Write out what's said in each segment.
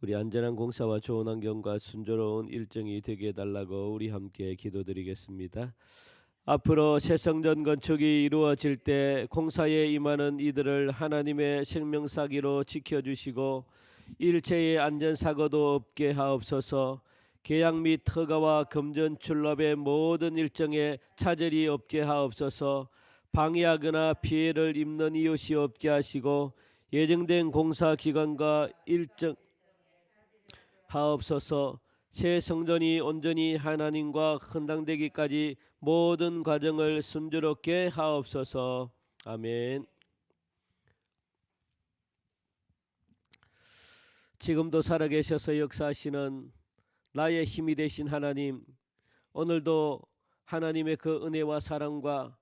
우리 안전한 공사와 좋은 환경과 순조로운 일정이 되게 해달라고 우리 함께 기도드리겠습니다. 앞으로 새성전 건축이 이루어질 때 공사에 임하는 이들을 하나님의 생명사기로 지켜주시고 일체의 안전사고도 없게 하옵소서 계약 및 허가와 금전 출납의 모든 일정에 차질이 없게 하옵소서 방해하거나 피해를 입는 이웃이 없게 하시고 예정된 공사 기간과 일정 하옵소서 새 성전이 온전히 하나님과 헌당되기까지 모든 과정을 순조롭게 하옵소서 아멘. 지금도 살아계셔서 역사하시는 나의 힘이 되신 하나님 오늘도 하나님의 그 은혜와 사랑과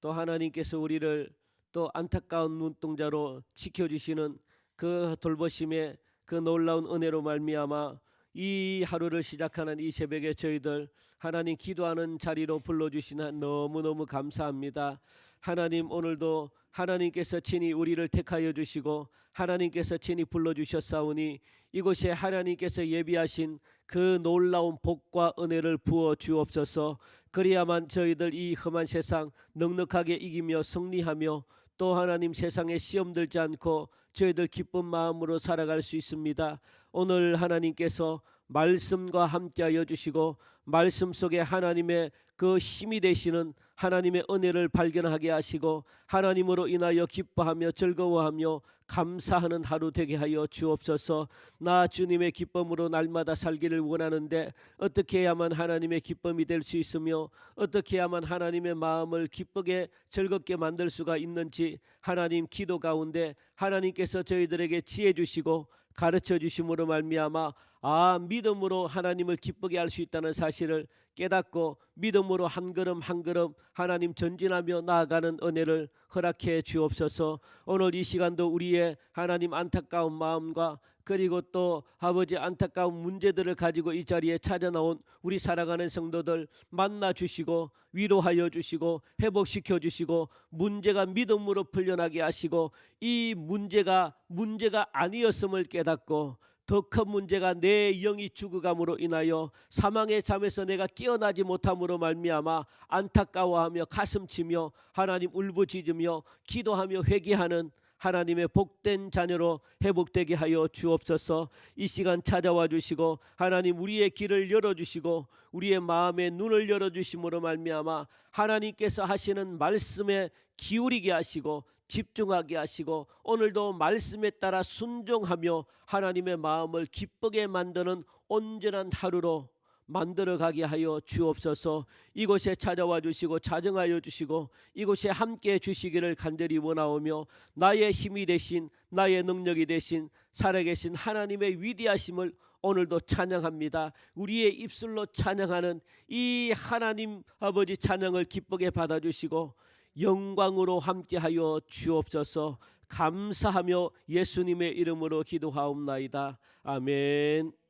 또 하나님께서 우리를 또 안타까운 눈동자로 지켜주시는 그 돌보심의 그 놀라운 은혜로 말미암아 이 하루를 시작하는 이 새벽에 저희들 하나님 기도하는 자리로 불러주시나 너무너무 감사합니다. 하나님 오늘도 하나님께서 친히 우리를 택하여 주시고 하나님께서 친히 불러주셨사오니 이곳에 하나님께서 예비하신 그 놀라운 복과 은혜를 부어 주옵소서 그리야만 저희들 이 험한 세상 넉넉하게 이기며 승리하며 또 하나님 세상에 시험 들지 않고 저희들 기쁜 마음으로 살아갈 수 있습니다. 오늘 하나님께서 말씀과 함께하여 주시고 말씀 속에 하나님의 그 힘이 되시는 하나님의 은혜를 발견하게 하시고 하나님으로 인하여 기뻐하며 즐거워하며 감사하는 하루 되게 하여 주옵소서. 나 주님의 기쁨으로 날마다 살기를 원하는데 어떻게 해야만 하나님의 기쁨이 될 수 있으며 어떻게 해야만 하나님의 마음을 기쁘게 즐겁게 만들 수가 있는지 하나님 기도 가운데 하나님께서 저희들에게 지혜 주시고 가르쳐 주심으로 말미암아 아 믿음으로 하나님을 기쁘게 할 수 있다는 사실을 깨닫고 믿음으로 한 걸음 한 걸음 하나님 전진하며 나아가는 은혜를 허락해 주옵소서. 오늘 이 시간도 우리의 하나님 안타까운 마음과 그리고 또 아버지 안타까운 문제들을 가지고 이 자리에 찾아 나온 우리 살아가는 성도들 만나 주시고 위로하여 주시고 회복시켜 주시고 문제가 믿음으로 풀려나게 하시고 이 문제가 문제가 아니었음을 깨닫고 더큰 문제가 내 영이 죽어감으로 인하여 사망의 잠에서 내가 깨어나지 못함으로 말미암아 안타까워하며 가슴치며 하나님 울부짖으며 기도하며 회개하는 하나님의 복된 자녀로 회복되게 하여 주옵소서. 이 시간 찾아와 주시고 하나님 우리의 길을 열어 주시고 우리의 마음의 눈을 열어 주심으로 말미암아 하나님께서 하시는 말씀에 기울이게 하시고 집중하게 하시고 오늘도 말씀에 따라 순종하며 하나님의 마음을 기쁘게 만드는 온전한 하루로 만들어 가게 하여 주옵소서. 이곳에 찾아와 주시고 자정하여 주시고 이곳에 함께 주시기를 간절히 원하오며 나의 힘이 되신 나의 능력이 되신 살아계신 하나님의 위대하심을 오늘도 찬양합니다. 우리의 입술로 찬양하는 이 하나님 아버지 찬양을 기쁘게 받아 주시고 영광으로 함께하여 주옵소서. 감사하며 예수님의 이름으로 기도하옵나이다. 아멘.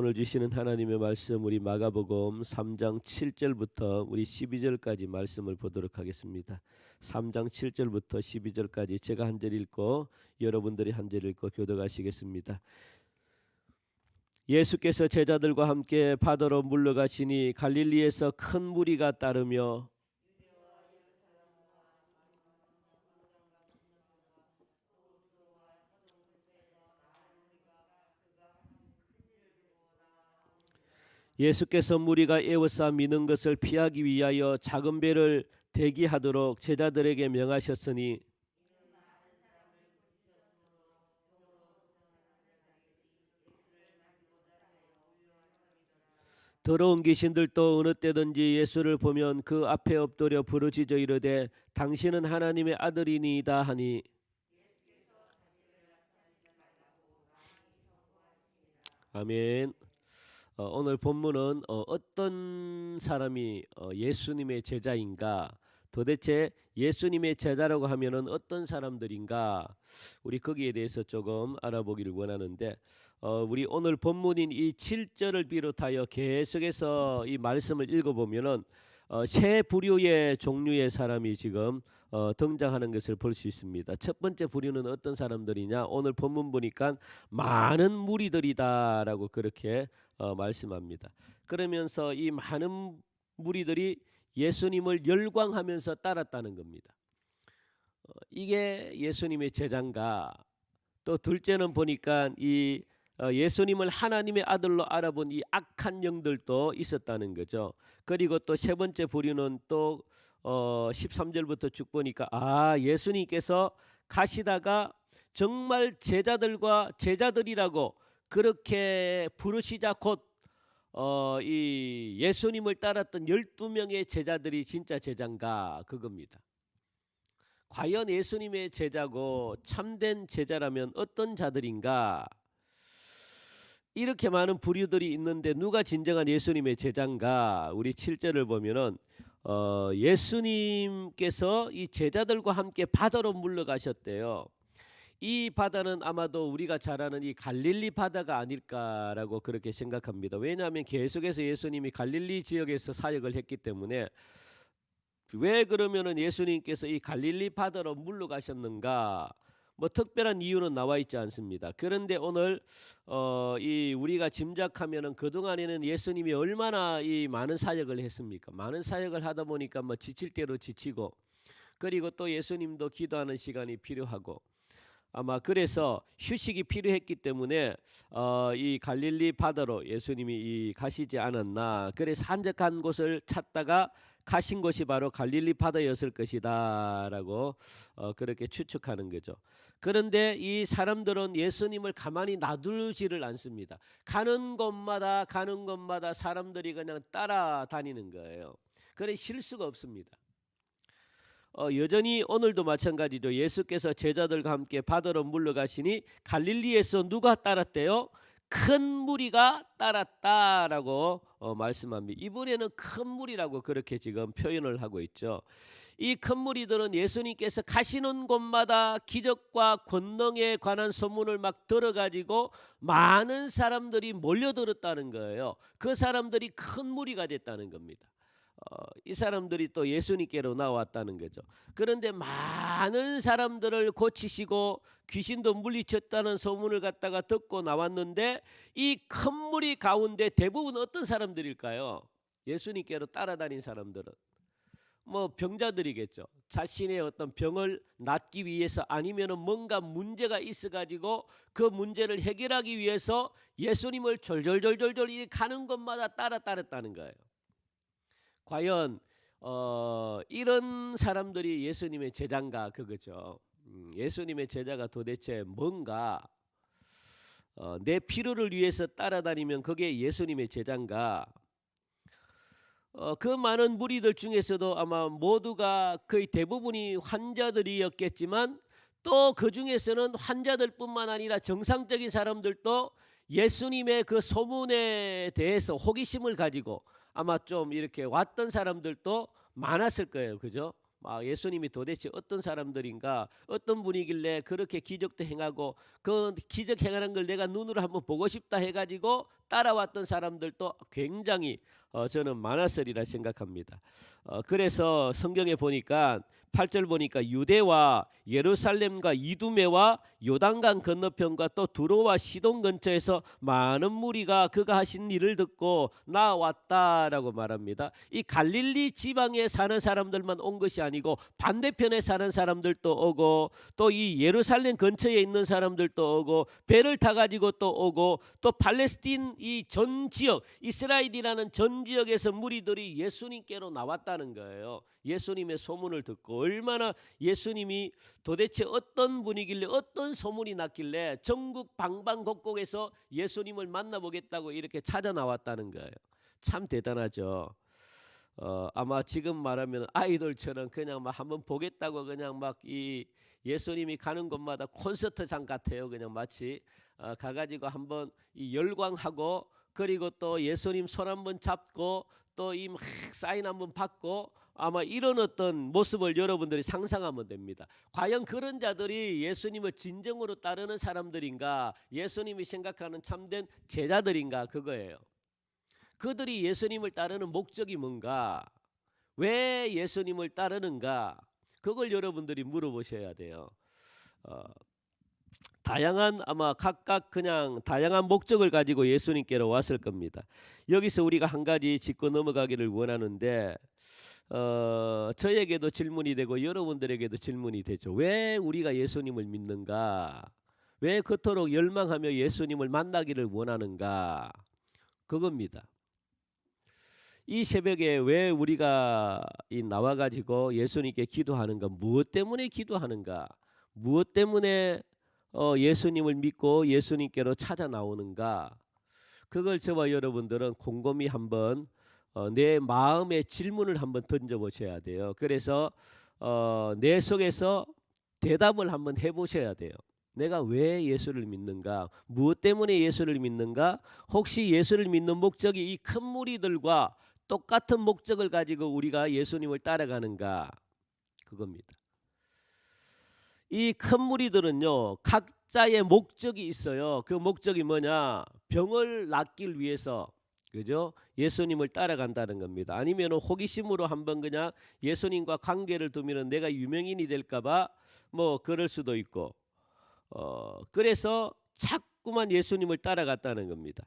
오늘 주시는 하나님의 말씀 우리 마가복음 3장 7절부터 우리 12절까지 말씀을 보도록 하겠습니다. 3장 7절부터 12절까지 제가 한 절 읽고 여러분들이 한 절 읽고 교도가시겠습니다. 예수께서 제자들과 함께 바다로 물러가시니 갈릴리에서 큰 무리가 따르며 예수께서 무리가 에워싸 미는 것을 피하기 위하여 작은 배를 대기하도록 제자들에게 명하셨으니 더러운 귀신들도 어느 때든지 예수를 보면 그 앞에 엎드려 부르짖어 이르되 당신은 하나님의 아들이니이다 하니 아멘. 어, 오늘 본문은 어, 어떤 사람이 어, 예수님의 제자인가? 도대체 예수님의 제자라고 하면은 어떤 사람들인가? 우리 거기에 대해서 조금 알아보기를 원하는데 어, 우리 오늘 본문인 이 7절을 비롯하여 계속해서 이 말씀을 읽어 보면은 어, 세 부류의 종류의 사람이 지금 어, 등장하는 것을 볼 수 있습니다. 첫 번째 부류는 어떤 사람들이냐? 오늘 본문 보니까 많은 무리들이다라고 그렇게 어, 말씀합니다. 그러면서 이 많은 무리들이 예수님을 열광하면서 따랐다는 겁니다. 어, 이게 예수님의 제장가. 또 둘째는 보니까 이 어, 예수님을 하나님의 아들로 알아본 이 악한 영들도 있었다는 거죠. 그리고 또 세 번째 부류는 또 어, 13절부터 쭉 보니까 아 예수님께서 가시다가 정말 제자들과 제자들이라고 그렇게 부르시자 곧 어, 이 예수님을 따랐던 12명의 제자들이 진짜 제자인가 그겁니다. 과연 예수님의 제자고 참된 제자라면 어떤 자들인가? 이렇게 많은 부류들이 있는데 누가 진정한 예수님의 제자인가? 우리 7절을 보면은 어, 예수님께서 이 제자들과 함께 바다로 물러가셨대요. 이 바다는 아마도 우리가 잘 아는 이 갈릴리 바다가 아닐까라고 그렇게 생각합니다. 왜냐하면 계속해서 예수님이 갈릴리 지역에서 사역을 했기 때문에 왜 그러면은 예수님께서 이 갈릴리 바다로 물러가셨는가? 뭐 특별한 이유는 나와 있지 않습니다. 그런데 오늘 어, 이 우리가 짐작하면은 그 동안에는 예수님이 얼마나 이 많은 사역을 했습니까? 많은 사역을 하다 보니까 뭐 지칠 대로 지치고 그리고 또 예수님도 기도하는 시간이 필요하고 아마 그래서 휴식이 필요했기 때문에 어, 이 갈릴리 바다로 예수님이 이 가시지 않았나. 그래서 한적한 곳을 찾다가 가신 곳이 바로 갈릴리 바다였을 것이다라고 어, 그렇게 추측하는 거죠. 그런데 이 사람들은 예수님을 가만히 놔두지를 않습니다. 가는 곳마다 가는 곳마다 사람들이 그냥 따라다니는 거예요. 그래 쉴 수가 없습니다. 어, 여전히 오늘도 마찬가지죠. 예수께서 제자들과 함께 바다로 물러가시니 갈릴리에서 누가 따랐대요? 큰 무리가 따랐다라고 어, 말씀합니다. 이번에는 큰 무리라고 그렇게 지금 표현을 하고 있죠. 이 큰 무리들은 예수님께서 가시는 곳마다 기적과 권능에 관한 소문을 막 들어가지고 많은 사람들이 몰려들었다는 거예요. 그 사람들이 큰 무리가 됐다는 겁니다. 어, 이 사람들이 또 예수님께로 나왔다는 거죠. 그런데 많은 사람들을 고치시고 귀신도 물리쳤다는 소문을 갖다가 듣고 나왔는데 이 큰 무리 가운데 대부분 어떤 사람들일까요? 예수님께로 따라다닌 사람들은 뭐 병자들이겠죠. 자신의 어떤 병을 낫기 위해서 아니면은 뭔가 문제가 있어 가지고 그 문제를 해결하기 위해서 예수님을 졸졸졸졸졸 이 가는 곳마다 따라 따랐다는 거예요. 과연 어, 이런 사람들이 예수님의 제자인가 그거죠. 음, 예수님의 제자가 도대체 뭔가 어, 내 필요를 위해서 따라다니면 그게 예수님의 제자인가? 어, 그 많은 무리들 중에서도 아마 모두가 거의 대부분이 환자들이었겠지만 또 그 중에서는 환자들뿐만 아니라 정상적인 사람들도 예수님의 그 소문에 대해서 호기심을 가지고 아마 좀 이렇게 왔던 사람들도 많았을 거예요. 그죠? 막 예수님이 도대체 어떤 사람들인가 어떤 분이길래 그렇게 기적도 행하고 그 기적 행하는 걸 내가 눈으로 한번 보고 싶다 해가지고 따라왔던 사람들도 굉장히 어, 저는 많았으리라 생각합니다. 어, 그래서 성경에 보니까 8절 보니까 유대와 예루살렘과 이두메와 요단강 건너편과 또 두로와 시돈 근처에서 많은 무리가 그가 하신 일을 듣고 나왔다라고 말합니다. 이 갈릴리 지방에 사는 사람들만 온 것이 아니고 반대편에 사는 사람들도 오고 또 이 예루살렘 근처에 있는 사람들도 오고 배를 타 가지고 또 오고 또 팔레스틴 이 전 지역 이스라엘이라는 전 지역에서 무리들이 예수님께로 나왔다는 거예요. 예수님의 소문을 듣고 얼마나 예수님이 도대체 어떤 분이길래 어떤 소문이 났길래 전국 방방곡곡에서 예수님을 만나보겠다고 이렇게 찾아 나왔다는 거예요. 참 대단하죠. 어, 아마 지금 말하면 아이돌처럼 그냥 막 한번 보겠다고 그냥 막 이 예수님이 가는 곳마다 콘서트장 같아요. 그냥 마치 어, 가가지고 한번 이 열광하고 그리고 또 예수님 손 한번 잡고 또이막 사인 한번 받고 아마 이런 어떤 모습을 여러분들이 상상하면 됩니다. 과연 그런 자들이 예수님을 진정으로 따르는 사람들인가? 예수님이 생각하는 참된 제자들인가? 그거예요. 그들이 예수님을 따르는 목적이 뭔가? 왜 예수님을 따르는가? 그걸 여러분들이 물어보셔야 돼요. 어, 다양한 아마 각각 그냥 다양한 목적을 가지고 예수님께로 왔을 겁니다. 여기서 우리가 한 가지 짚고 넘어가기를 원하는데 어, 저에게도 질문이 되고 여러분들에게도 질문이 되죠. 왜 우리가 예수님을 믿는가? 왜 그토록 열망하며 예수님을 만나기를 원하는가? 그겁니다. 이 새벽에 왜 우리가 이 나와 가지고 예수님께 기도하는가? 무엇 때문에 기도하는가? 무엇 때문에 어, 예수님을 믿고 예수님께로 찾아 나오는가? 그걸 저와 여러분들은 곰곰이 한번 어, 내 마음의 질문을 한번 던져 보셔야 돼요. 그래서 어, 내 속에서 대답을 한번 해 보셔야 돼요. 내가 왜 예수를 믿는가? 무엇 때문에 예수를 믿는가? 혹시 예수를 믿는 목적이 이 큰 무리들과 똑같은 목적을 가지고 우리가 예수님을 따라가는가? 그겁니다. 이 큰 무리들은요 각자의 목적이 있어요. 그 목적이 뭐냐? 병을 낫길 위해서 그죠? 예수님을 따라간다는 겁니다. 아니면 호기심으로 한번 그냥 예수님과 관계를 두면 내가 유명인이 될까봐 뭐 그럴 수도 있고 어 그래서 자꾸만 예수님을 따라갔다는 겁니다.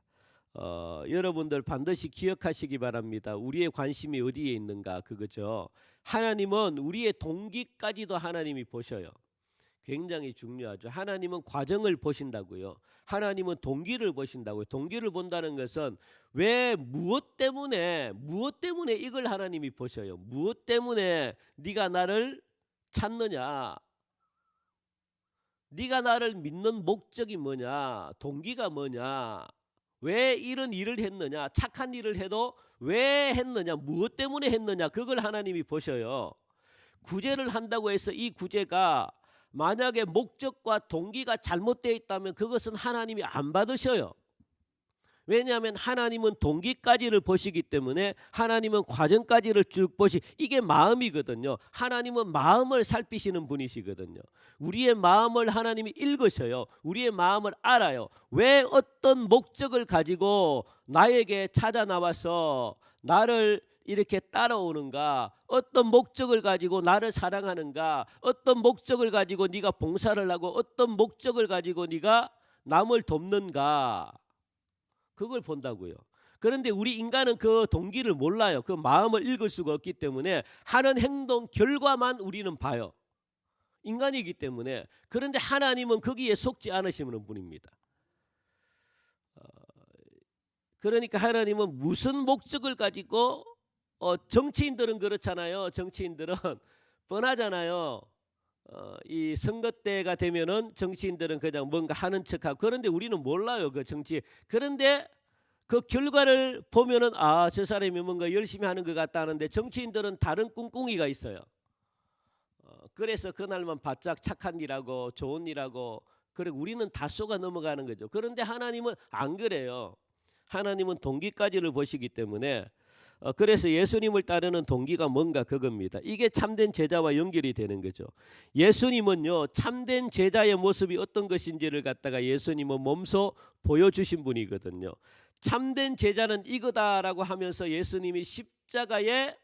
어, 여러분들 반드시 기억하시기 바랍니다. 우리의 관심이 어디에 있는가 그거죠. 하나님은 우리의 동기까지도 하나님이 보셔요. 굉장히 중요하죠. 하나님은 과정을 보신다고요. 하나님은 동기를 보신다고요. 동기를 본다는 것은 왜 무엇 때문에 무엇 때문에 이걸 하나님이 보셔요. 무엇 때문에 네가 나를 찾느냐? 네가 나를 믿는 목적이 뭐냐? 동기가 뭐냐? 왜 이런 일을 했느냐? 착한 일을 해도 왜 했느냐? 무엇 때문에 했느냐? 그걸 하나님이 보셔요. 구제를 한다고 해서 이 구제가 만약에 목적과 동기가 잘못되어 있다면 그것은 하나님이 안 받으셔요. 왜냐하면 하나님은 동기까지를 보시기 때문에 하나님은 과정까지를 쭉 보시 이게 마음이거든요. 하나님은 마음을 살피시는 분이시거든요. 우리의 마음을 하나님이 읽으셔요. 우리의 마음을 알아요. 왜 어떤 목적을 가지고 나에게 찾아 나와서 나를 이렇게 따라오는가? 어떤 목적을 가지고 나를 사랑하는가? 어떤 목적을 가지고 네가 봉사를 하고 어떤 목적을 가지고 네가 남을 돕는가? 그걸 본다고요. 그런데 우리 인간은 그 동기를 몰라요. 그 마음을 읽을 수가 없기 때문에 하는 행동 결과만 우리는 봐요. 인간이기 때문에 그런데 하나님은 거기에 속지 않으시는 분입니다. 어, 그러니까 하나님은 무슨 목적을 가지고 어, 정치인들은 그렇잖아요. 정치인들은 뻔하잖아요. 어, 이 선거 때가 되면은 정치인들은 그냥 뭔가 하는 척하고 그런데 우리는 몰라요 그 정치. 그런데 그 결과를 보면은 아 저 사람이 뭔가 열심히 하는 것 같다는데 정치인들은 다른 꿍꿍이가 있어요. 어, 그래서 그날만 바짝 착한 일하고 좋은 일하고 그래 우리는 다 쏘가 넘어가는 거죠. 그런데 하나님은 안 그래요. 하나님은 동기까지를 보시기 때문에 어, 그래서 예수님을 따르는 동기가 뭔가 그겁니다. 이게 참된 제자와 연결이 되는 거죠. 예수님은요 참된 제자의 모습이 어떤 것인지를 갖다가 예수님은 몸소 보여주신 분이거든요. 참된 제자는 이거다라고 하면서 예수님이 십자가에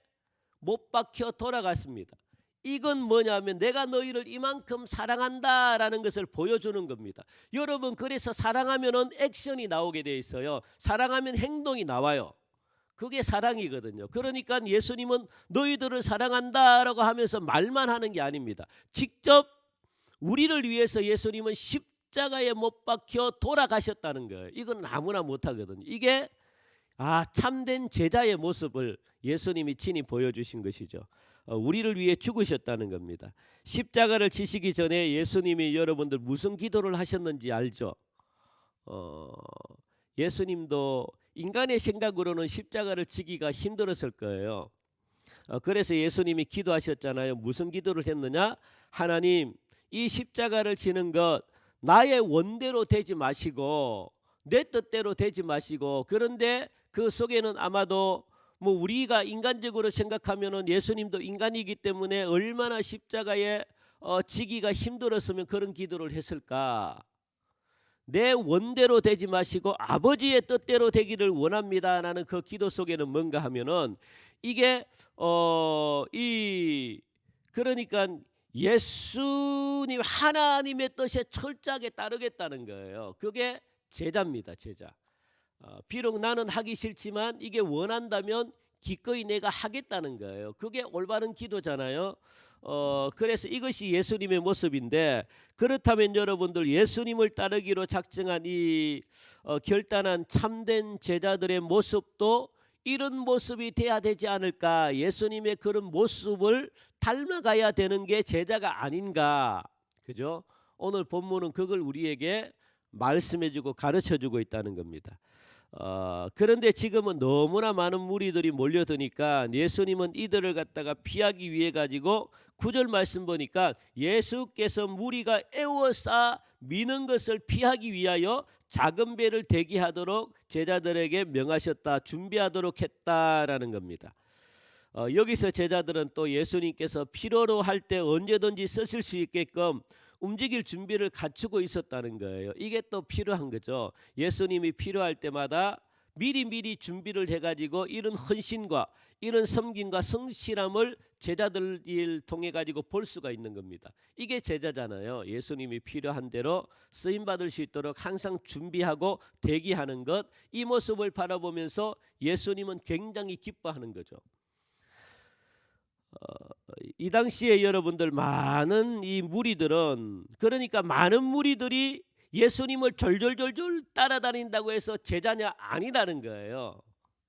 못 박혀 돌아갔습니다. 이건 뭐냐면 내가 너희를 이만큼 사랑한다라는 것을 보여주는 겁니다. 여러분 그래서 사랑하면은 액션이 나오게 돼 있어요. 사랑하면 행동이 나와요. 그게 사랑이거든요. 그러니까 예수님은 너희들을 사랑한다라고 하면서 말만 하는 게 아닙니다. 직접 우리를 위해서 예수님은 십자가에 못 박혀 돌아가셨다는 거예요. 이건 아무나 못 하거든요. 이게 아 참된 제자의 모습을 예수님이 친히 보여주신 것이죠. 어, 우리를 위해 죽으셨다는 겁니다. 십자가를 지시기 전에 예수님이 여러분들 무슨 기도를 하셨는지 알죠? 어, 예수님도 인간의 생각으로는 십자가를 지기가 힘들었을 거예요. 어, 그래서 예수님이 기도하셨잖아요. 무슨 기도를 했느냐? 하나님, 이 십자가를 지는 것 나의 원대로 되지 마시고 내 뜻대로 되지 마시고 그런데 그 속에는 아마도 뭐 우리가 인간적으로 생각하면은 예수님도 인간이기 때문에 얼마나 십자가에 어, 지기가 힘들었으면 그런 기도를 했을까? 내 원대로 되지 마시고 아버지의 뜻대로 되기를 원합니다 라는 그 기도 속에는 뭔가 하면은 이게 어 이 그러니까 예수님 하나님의 뜻에 철저하게 따르겠다는 거예요. 그게 제자입니다, 제자. 어, 비록 나는 하기 싫지만 이게 원한다면 기꺼이 내가 하겠다는 거예요. 그게 올바른 기도잖아요. 어, 그래서 이것이 예수님의 모습인데 그렇다면 여러분들 예수님을 따르기로 작정한 이 어, 결단한 참된 제자들의 모습도 이런 모습이 돼야 되지 않을까? 예수님의 그런 모습을 닮아가야 되는 게 제자가 아닌가? 그죠? 오늘 본문은 그걸 우리에게 말씀해주고 가르쳐주고 있다는 겁니다. 어, 그런데 지금은 너무나 많은 무리들이 몰려드니까 예수님은 이들을 갖다가 피하기 위해 가지고 구절 말씀 보니까 예수께서 무리가 애워싸 미는 것을 피하기 위하여 작은 배를 대기하도록 제자들에게 명하셨다 준비하도록 했다라는 겁니다. 어, 여기서 제자들은 또 예수님께서 필요로 할 때 언제든지 쓰실 수 있게끔 움직일 준비를 갖추고 있었다는 거예요. 이게 또 필요한 거죠. 예수님이 필요할 때마다 미리 미리 준비를 해가지고 이런 헌신과 이런 섬김과 성실함을 제자들을 통해 가지고 볼 수가 있는 겁니다. 이게 제자잖아요. 예수님이 필요한 대로 쓰임 받을 수 있도록 항상 준비하고 대기하는 것. 이 모습을 바라보면서 예수님은 굉장히 기뻐하는 거죠. 어, 이 당시에 여러분들 많은 이 무리들은 그러니까 많은 무리들이 예수님을 졸졸졸졸 따라다닌다고 해서 제자냐 아니라는 거예요.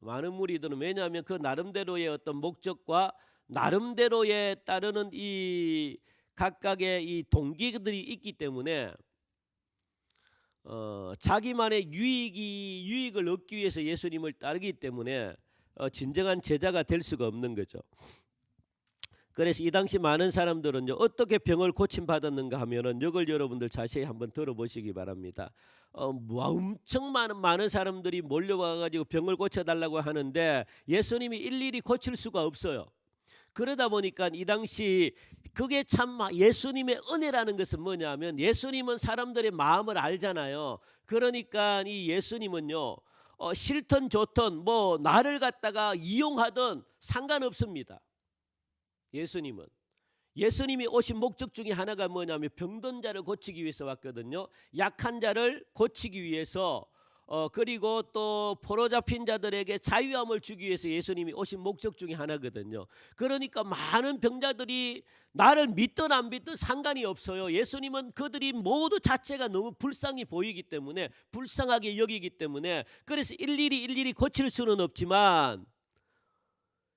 많은 무리들은 왜냐하면 그 나름대로의 어떤 목적과 나름대로의 따르는 이 각각의 이 동기들이 있기 때문에 어, 자기만의 유익이 유익을 얻기 위해서 예수님을 따르기 때문에 어, 진정한 제자가 될 수가 없는 거죠. 그래서 이 당시 많은 사람들은 어떻게 병을 고침 받았는가 하면은 이걸 여러분들 자세히 한번 들어보시기 바랍니다. 어, 뭐 엄청 많은 많은 사람들이 몰려와 가지고 병을 고쳐 달라고 하는데 예수님이 일일이 고칠 수가 없어요. 그러다 보니까 이 당시 그게 참 예수님의 은혜라는 것은 뭐냐면 예수님은 사람들의 마음을 알잖아요. 그러니까 이 예수님은요. 어, 싫든 좋든 뭐 나를 갖다가 이용하든 상관없습니다. 예수님은 예수님이 오신 목적 중에 하나가 뭐냐면 병든 자를 고치기 위해서 왔거든요. 약한 자를 고치기 위해서 어 그리고 또 포로 잡힌 자들에게 자유함을 주기 위해서 예수님이 오신 목적 중에 하나거든요. 그러니까 많은 병자들이 나를 믿든 안 믿든 상관이 없어요. 예수님은 그들이 모두 자체가 너무 불쌍히 보이기 때문에 불쌍하게 여기기 때문에 그래서 일일이 일일이 고칠 수는 없지만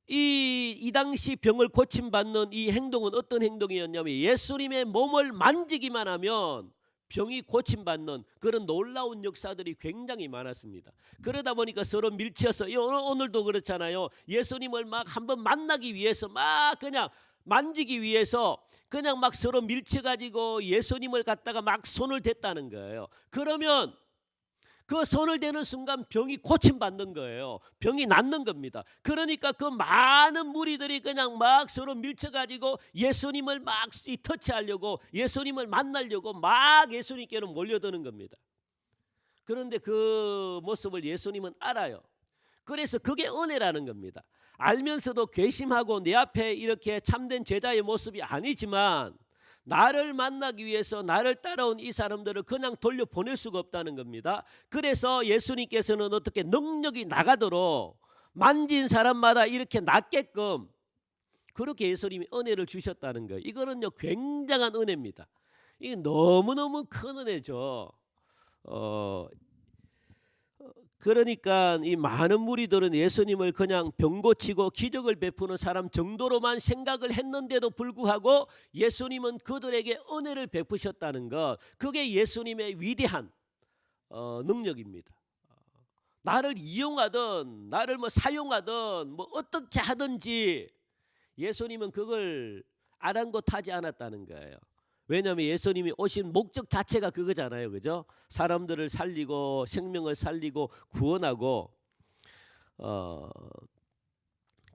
이, 이 당시 병을 고침받는 이 행동은 어떤 행동이었냐면 예수님의 몸을 만지기만 하면 병이 고침받는 그런 놀라운 역사들이 굉장히 많았습니다. 그러다 보니까 서로 밀치어서 오늘도 그렇잖아요. 예수님을 막 한번 만나기 위해서 막 그냥 만지기 위해서 그냥 막 서로 밀쳐가지고 예수님을 갖다가 막 손을 댔다는 거예요. 그러면 그 손을 대는 순간 병이 고침받는 거예요. 병이 낫는 겁니다. 그러니까 그 많은 무리들이 그냥 막 서로 밀쳐가지고 예수님을 막 터치하려고 예수님을 만나려고 막 예수님께로 몰려드는 겁니다. 그런데 그 모습을 예수님은 알아요. 그래서 그게 은혜라는 겁니다. 알면서도 괘씸하고 내 앞에 이렇게 참된 제자의 모습이 아니지만 나를 만나기 위해서 나를 따라온 이 사람들을 그냥 돌려 보낼 수가 없다는 겁니다. 그래서 예수님께서는 어떻게 능력이 나가도록 만진 사람마다 이렇게 낫게끔 그렇게 예수님이 은혜를 주셨다는 거예요. 이거는요 굉장한 은혜입니다. 이게 너무너무 큰 은혜죠. 어, 그러니까 이 많은 무리들은 예수님을 그냥 병 고치고 기적을 베푸는 사람 정도로만 생각을 했는데도 불구하고 예수님은 그들에게 은혜를 베푸셨다는 것 그게 예수님의 위대한 어, 능력입니다. 나를 이용하든 나를 뭐 사용하든 뭐 어떻게 하든지 예수님은 그걸 아랑곳하지 않았다는 거예요. 왜냐하면 예수님이 오신 목적 자체가 그거잖아요. 그죠? 사람들을 살리고 생명을 살리고 구원하고 어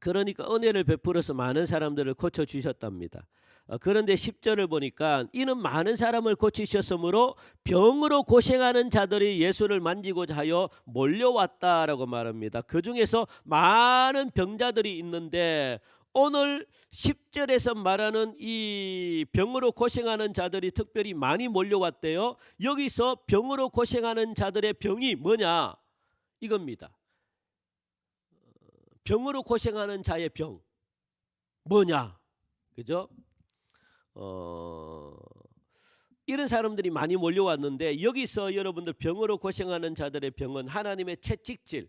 그러니까 은혜를 베풀어서 많은 사람들을 고쳐 주셨답니다. 어, 그런데 10절을 보니까 이는 많은 사람을 고치셨으므로 병으로 고생하는 자들이 예수를 만지고자 하여 몰려왔다라고 말합니다. 그 중에서 많은 병자들이 있는데 오늘 10절에서 말하는 이 병으로 고생하는 자들이 특별히 많이 몰려왔대요. 여기서 병으로 고생하는 자들의 병이 뭐냐? 이겁니다. 병으로 고생하는 자의 병 뭐냐? 그죠? 어, 이런 사람들이 많이 몰려왔는데 여기서 여러분들 병으로 고생하는 자들의 병은 하나님의 채찍질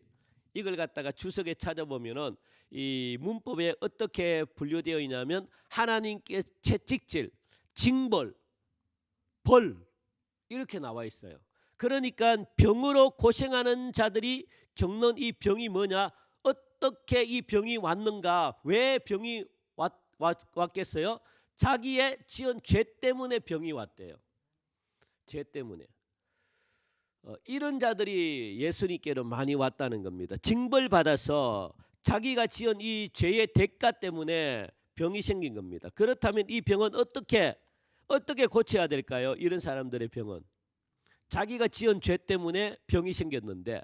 이걸 갖다가 주석에 찾아보면은 이 문법에 어떻게 분류되어 있냐면 하나님께 채찍질, 징벌, 벌 이렇게 나와 있어요. 그러니까 병으로 고생하는 자들이 겪는 이 병이 뭐냐? 어떻게 이 병이 왔는가? 왜 병이 왔, 왔, 왔겠어요? 자기의 지은 죄 때문에 병이 왔대요. 죄 때문에. 어, 이런 자들이 예수님께로 많이 왔다는 겁니다. 징벌 받아서 자기가 지은 이 죄의 대가 때문에 병이 생긴 겁니다. 그렇다면 이 병은 어떻게 어떻게 고쳐야 될까요? 이런 사람들의 병은 자기가 지은 죄 때문에 병이 생겼는데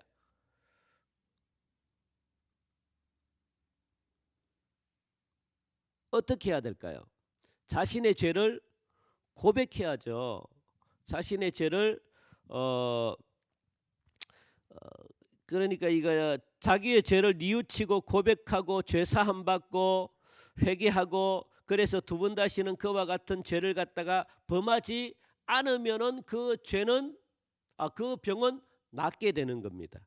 어떻게 해야 될까요? 자신의 죄를 고백해야죠. 자신의 죄를 어, 어 그러니까 이거 자기의 죄를 뉘우치고 고백하고 죄 사함 받고 회개하고 그래서 두 번 다시는 그와 같은 죄를 갖다가 범하지 않으면은 그 죄는 아 그 병은 낫게 되는 겁니다.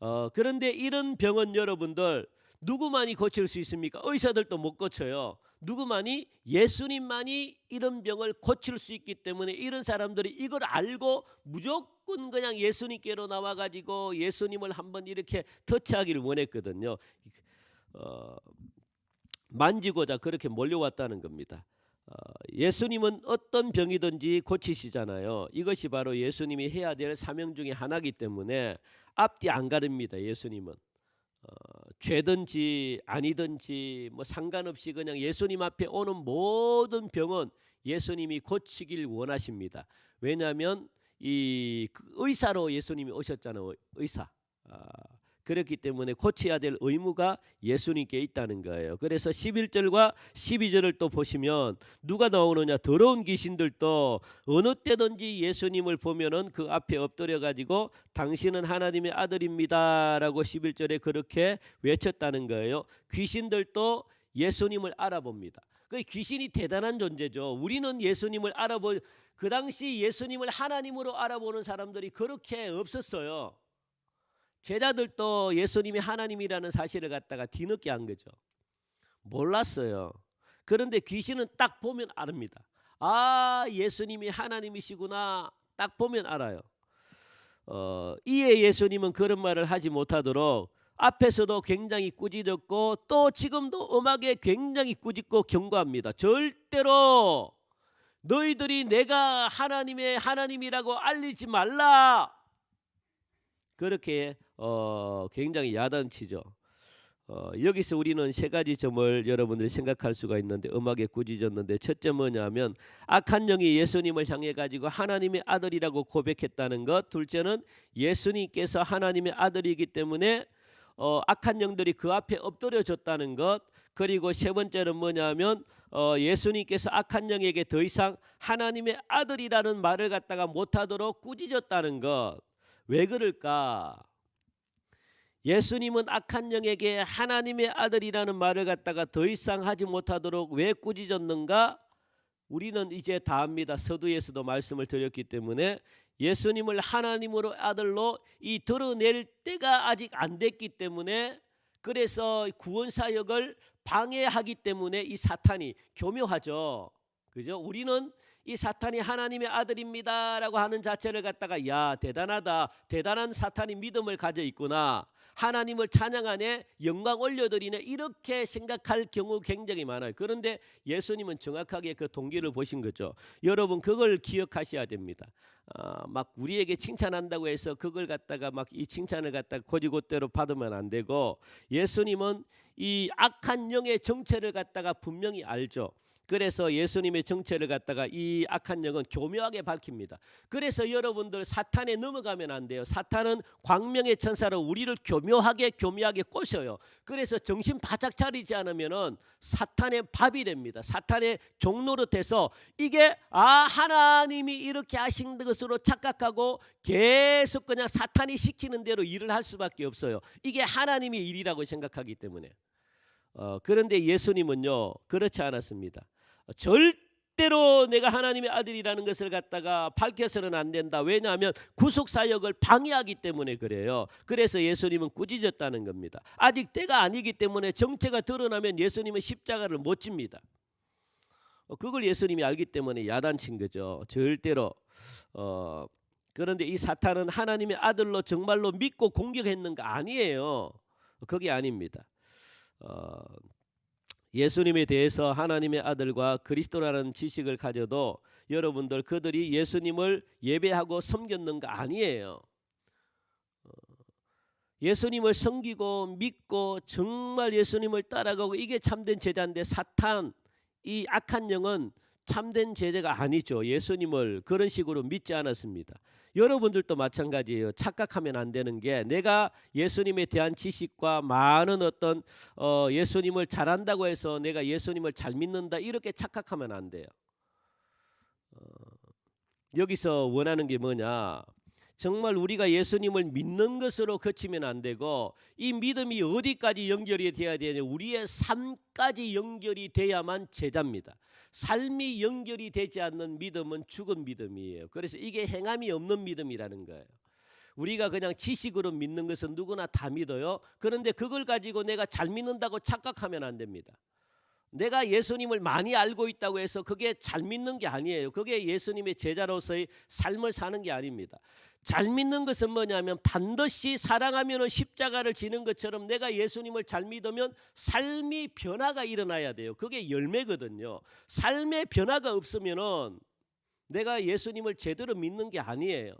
어 그런데 이런 병은 여러분들 누구만이 고칠 수 있습니까? 의사들도 못 고쳐요. 누구만이 예수님만이 이런 병을 고칠 수 있기 때문에 이런 사람들이 이걸 알고 무조건 그냥 예수님께로 나와 가지고 예수님을 한번 이렇게 터치하기를 원했거든요. 어, 만지고자 그렇게 몰려왔다는 겁니다. 어, 예수님은 어떤 병이든지 고치시잖아요. 이것이 바로 예수님이 해야 될 사명 중에 하나이기 때문에 앞뒤 안 가릅니다. 예수님은. 어, 죄든지 아니든지 뭐 상관없이 그냥 예수님 앞에 오는 모든 병은 예수님이 고치길 원하십니다. 왜냐하면 이 의사로 예수님이 오셨잖아요. 의사. 아, 그렇기 때문에 고쳐야 될 의무가 예수님께 있다는 거예요. 그래서 11절과 12절을 또 보시면 누가 나오느냐 더러운 귀신들도 어느 때든지 예수님을 보면은 그 앞에 엎드려 가지고 당신은 하나님의 아들입니다라고 11절에 그렇게 외쳤다는 거예요. 귀신들도 예수님을 알아봅니다. 그 귀신이 대단한 존재죠. 우리는 예수님을 알아보 그 당시 예수님을 하나님으로 알아보는 사람들이 그렇게 없었어요. 제자들도 예수님이 하나님이라는 사실을 갖다가 뒤늦게 한 거죠. 몰랐어요. 그런데 귀신은 딱 보면 압니다. 아, 예수님이 하나님이시구나. 딱 보면 알아요. 어, 이에 예수님은 그런 말을 하지 못하도록 앞에서도 굉장히 꾸짖었고 또 지금도 음악에 굉장히 꾸짖고 경고합니다. 절대로 너희들이 내가 하나님의 하나님이라고 알리지 말라. 그렇게 어, 굉장히 야단치죠. 어, 여기서 우리는 세 가지 점을 여러분들이 생각할 수가 있는데 음악에 꾸짖었는데 첫째 뭐냐면 악한 영이 예수님을 향해 가지고 하나님의 아들이라고 고백했다는 것 둘째는 예수님께서 하나님의 아들이기 때문에 어, 악한 영들이 그 앞에 엎드려졌다는 것 그리고 세 번째는 뭐냐면 어, 예수님께서 악한 영에게 더 이상 하나님의 아들이라는 말을 갖다가 못하도록 꾸짖었다는 것 왜 그럴까? 예수님은 악한 영에게 하나님의 아들이라는 말을 갖다가 더 이상 하지 못하도록 왜 꾸짖었는가? 우리는 이제 다 압니다. 서두에서도 말씀을 드렸기 때문에 예수님을 하나님으로 아들로 이 드러낼 때가 아직 안 됐기 때문에 그래서 구원 사역을 방해하기 때문에 이 사탄이 교묘하죠. 그죠? 우리는 이 사탄이 하나님의 아들입니다라고 하는 자체를 갖다가 야 대단하다. 대단한 사탄이 믿음을 가져 있구나. 하나님을 찬양하네 영광 올려드리네. 이렇게 생각할 경우 굉장히 많아요. 그런데 예수님은 정확하게 그 동기를 보신 거죠. 여러분 그걸 기억하셔야 됩니다. 아, 막 우리에게 칭찬한다고 해서 그걸 갖다가 막 이 칭찬을 갖다가 고지고대로 받으면 안 되고 예수님은 이 악한 영의 정체를 갖다가 분명히 알죠 그래서 예수님의 정체를 갖다가 이 악한 영은 교묘하게 밝힙니다. 그래서 여러분들 사탄에 넘어가면 안 돼요. 사탄은 광명의 천사로 우리를 교묘하게 교묘하게 꼬셔요. 그래서 정신 바짝 차리지 않으면은 사탄의 밥이 됩니다. 사탄의 종노릇해서 이게 아 하나님이 이렇게 하신 것으로 착각하고 계속 그냥 사탄이 시키는 대로 일을 할 수밖에 없어요. 이게 하나님의 일이라고 생각하기 때문에. 어, 그런데 예수님은요 그렇지 않았습니다. 어, 절대로 내가 하나님의 아들이라는 것을 갖다가 밝혀서는 안 된다. 왜냐하면 구속 사역을 방해하기 때문에 그래요. 그래서 예수님은 꾸짖었다는 겁니다. 아직 때가 아니기 때문에 정체가 드러나면 예수님은 십자가를 못 집니다. 어, 그걸 예수님이 알기 때문에 야단친 거죠. 절대로. 어, 그런데 이 사탄은 하나님의 아들로 정말로 믿고 공격했는가 아니에요. 그게 아닙니다. 어, 예수님에 대해서 하나님의 아들과 그리스도라는 지식을 가져도 여러분들 그들이 예수님을 예배하고 섬겼는가 아니에요. 어, 예수님을 섬기고 믿고 정말 예수님을 따라가고 이게 참된 제자인데 사탄 이 악한 영은 참된 제자가 아니죠. 예수님을 그런 식으로 믿지 않았습니다. 여러분들도 마찬가지예요. 착각하면 안 되는 게 내가 예수님에 대한 지식과 많은 어떤 어, 예수님을 잘한다고 해서 내가 예수님을 잘 믿는다 이렇게 착각하면 안 돼요. 어, 여기서 원하는 게 뭐냐? 정말 우리가 예수님을 믿는 것으로 그치면 안 되고 이 믿음이 어디까지 연결이 돼야 되냐? 우리의 삶까지 연결이 돼야만 제자입니다. 삶이 연결이 되지 않는 믿음은 죽은 믿음이에요. 그래서 이게 행함이 없는 믿음이라는 거예요. 우리가 그냥 지식으로 믿는 것은 누구나 다 믿어요. 그런데 그걸 가지고 내가 잘 믿는다고 착각하면 안 됩니다. 내가 예수님을 많이 알고 있다고 해서 그게 잘 믿는 게 아니에요. 그게 예수님의 제자로서의 삶을 사는 게 아닙니다. 잘 믿는 것은 뭐냐면 반드시 사랑하면 십자가를 지는 것처럼 내가 예수님을 잘 믿으면 삶이 변화가 일어나야 돼요. 그게 열매거든요. 삶의 변화가 없으면은 내가 예수님을 제대로 믿는 게 아니에요.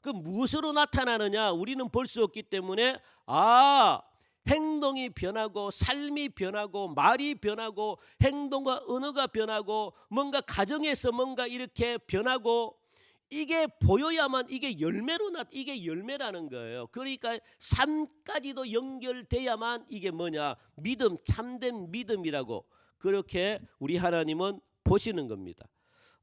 그 무엇으로 나타나느냐? 우리는 볼 수 없기 때문에 아 행동이 변하고 삶이 변하고 말이 변하고 행동과 언어가 변하고 뭔가 가정에서 뭔가 이렇게 변하고 이게 보여야만 이게 열매로 나 이게 열매라는 거예요. 그러니까 삶까지도 연결돼야만 이게 뭐냐 믿음 참된 믿음이라고 그렇게 우리 하나님은 보시는 겁니다.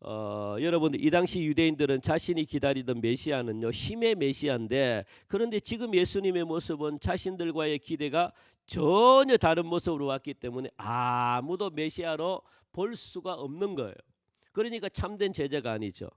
어, 여러분 이 당시 유대인들은 자신이 기다리던 메시아는요 힘의 메시아인데 그런데 지금 예수님의 모습은 자신들과의 기대가 전혀 다른 모습으로 왔기 때문에 아무도 메시아로 볼 수가 없는 거예요. 그러니까 참된 제자가 아니죠.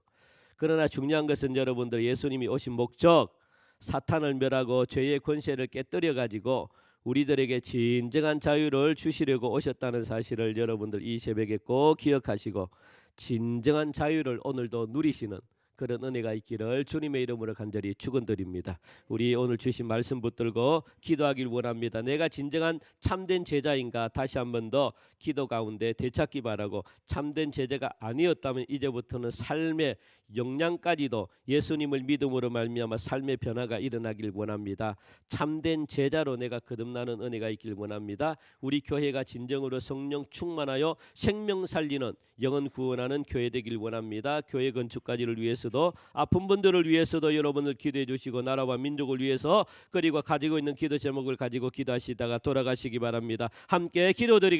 그러나 중요한 것은 여러분들 예수님이 오신 목적 사탄을 멸하고 죄의 권세를 깨뜨려 가지고 우리들에게 진정한 자유를 주시려고 오셨다는 사실을 여러분들 이 새벽에 꼭 기억하시고 진정한 자유를 오늘도 누리시는 그런 은혜가 있기를 주님의 이름으로 간절히 축원드립니다. 우리 오늘 주신 말씀 붙들고 기도하길 원합니다. 내가 진정한 참된 제자인가 다시 한 번 더 기도 가운데 되찾기 바라고 참된 제자가 아니었다면 이제부터는 삶의 역량까지도 예수님을 믿음으로 말미암아 삶의 변화가 일어나길 원합니다. 참된 제자로 내가 거듭나는 은혜가 있길 원합니다. 우리 교회가 진정으로 성령 충만하여 생명 살리는 영혼 구원하는 교회 되길 원합니다. 교회 건축까지를 위해서도 아픈 분들을 위해서도 여러분을 기도해 주시고 나라와 민족을 위해서 그리고 가지고 있는 기도 제목을 가지고 기도하시다가 돌아가시기 바랍니다. 함께 기도드리겠습니다.